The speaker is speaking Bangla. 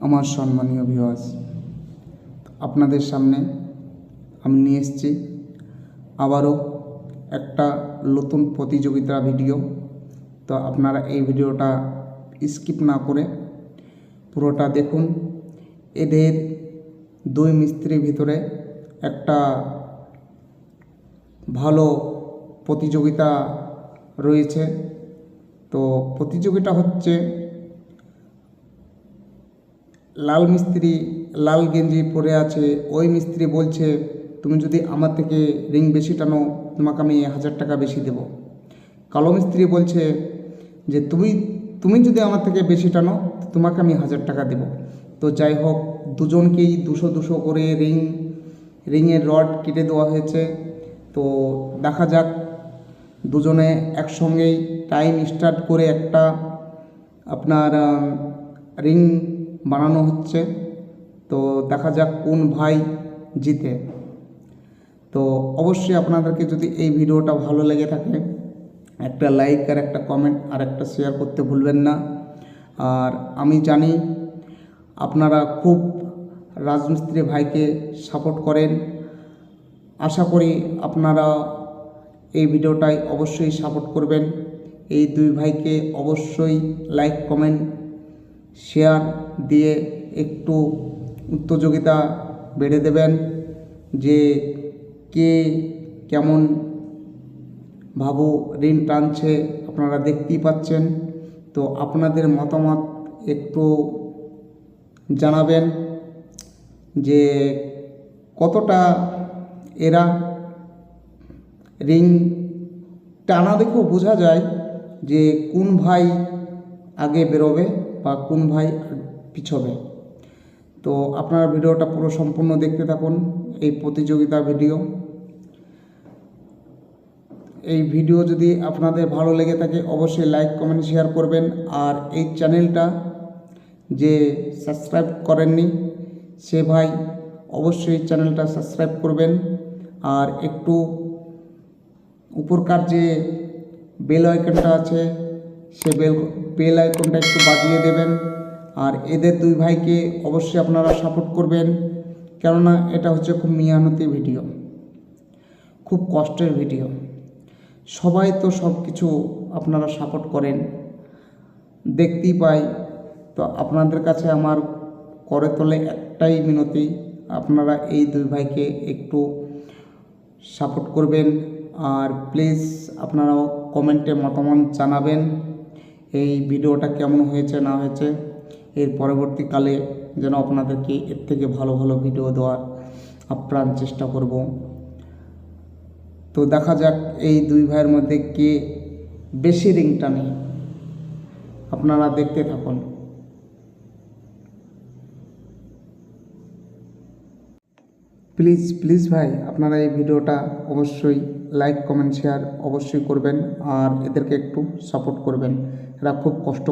আমার সম্মানীয় ভিউয়ার্স আপনাদের সামনে আমি নিয়ে এসেছি আবারও একটা নতুন প্রতিযোগিতা ভিডিও তো আপনারা এই ভিডিওটা স্কিপ না করে পুরোটা দেখুন। এদের দুই মিস্ত্রির ভিতরে একটা ভালো প্রতিযোগিতা রয়েছে। তো প্রতিযোগিতা হচ্ছে লাল মিস্ত্রি, লাল গেঞ্জি পরে আছে, ওই মিস্ত্রি বলছে, তুমি যদি আমার থেকে রিং বেশি টানো, তোমাকে আমি হাজার টাকা বেশি দেব। কালো মিস্ত্রি বলছে যে, তুমি তুমি যদি আমার থেকে বেশি টানো, তোমাকে আমি হাজার টাকা দেব। তো যাই হোক, দুজনকেই দুশো দুশো করে রিং, রিংয়ের রড কেটে দেওয়া হয়েছে। তো দেখা যাক, দুজনে একসঙ্গেই টাইম স্টার্ট করে একটা আপনার রিং বানানো হচ্ছে। তো দেখা যাক কোন ভাই জিতে। তো অবশ্যই আপনাদেরকে যদি এই ভিডিওটা ভালো লেগে থাকে, একটা লাইক আর একটা কমেন্ট আর একটা শেয়ার করতে ভুলবেন না। আর আমি জানি আপনারা খুব রাজমিস্ত্রি ভাইকে সাপোর্ট করেন। আশা করি আপনারা এই ভিডিওটাই অবশ্যই সাপোর্ট করবেন। এই দুই ভাইকে অবশ্যই লাইক কমেন্ট শেয়ার দিয়ে একটু উত্তেজগিতা বেড়ে দেবেন যে কে কেমন ভাবু ঋণ টানছে আপনারা দেখতেই পাচ্ছেন। তো আপনাদের মতামত একটু জানাবেন যে কতটা এরা রিং টানা দেখেও বোঝা যায় যে কোন ভাই আগে বেরোবে। বা কোন ভাই পিছবে। তো আপনারা ভিডিওটা পুরো সম্পূর্ণ দেখতে থাকুন, এই প্রতিযোগিতা ভিডিও। এই ভিডিও যদি আপনাদের ভালো লেগে থাকে, অবশ্যই লাইক, কমেন্ট, শেয়ার করবেন। আর এই চ্যানেলটা যে সাবস্ক্রাইব করেননি, সে ভাই অবশ্যই চ্যানেলটা সাবস্ক্রাইব করবেন। আর একটু উপরকার যে বেল আইকনটা আছে সে বেল বেল আইকনটা একটু বাজিয়ে দেবেন। আর এদের দুই ভাইকে অবশ্যই আপনারা সাপোর্ট করবেন। কেননা এটা হচ্ছে খুব মিয়ানতি ভিডিও। খুব কষ্টের ভিডিও। সবাই তো সব কিছু আপনারা সাপোর্ট করেন। দেখতেই পাই। তো আপনাদের কাছে আমার করে তোলে একটাই মিনতি, আপনারা এই দুই ভাইকে একটু সাপোর্ট করবেন। আর প্লিজ আপনারাও কমেন্টে মতামত জানাবেন। এই ভিডিওটা কেমন হয়েছে, না হয়েছে, এর পরবর্তীকালে যেন আপনাদেরকে এর থেকে ভালো ভালো ভিডিও দেওয়ার আপ্রাণ চেষ্টা করব। তো দেখা যাক এই দুই ভাইয়ের মধ্যে কে বেশি রিংটা নেই আপনারা দেখতে থাকুন। প্লিজ প্লিজ ভাই, আপনারা এই ভিডিওটা অবশ্যই লাইক কমেন্ট শেয়ার অবশ্যই করবেন আর এদেরকে একটু সাপোর্ট করবেন। এরা খুব কষ্ট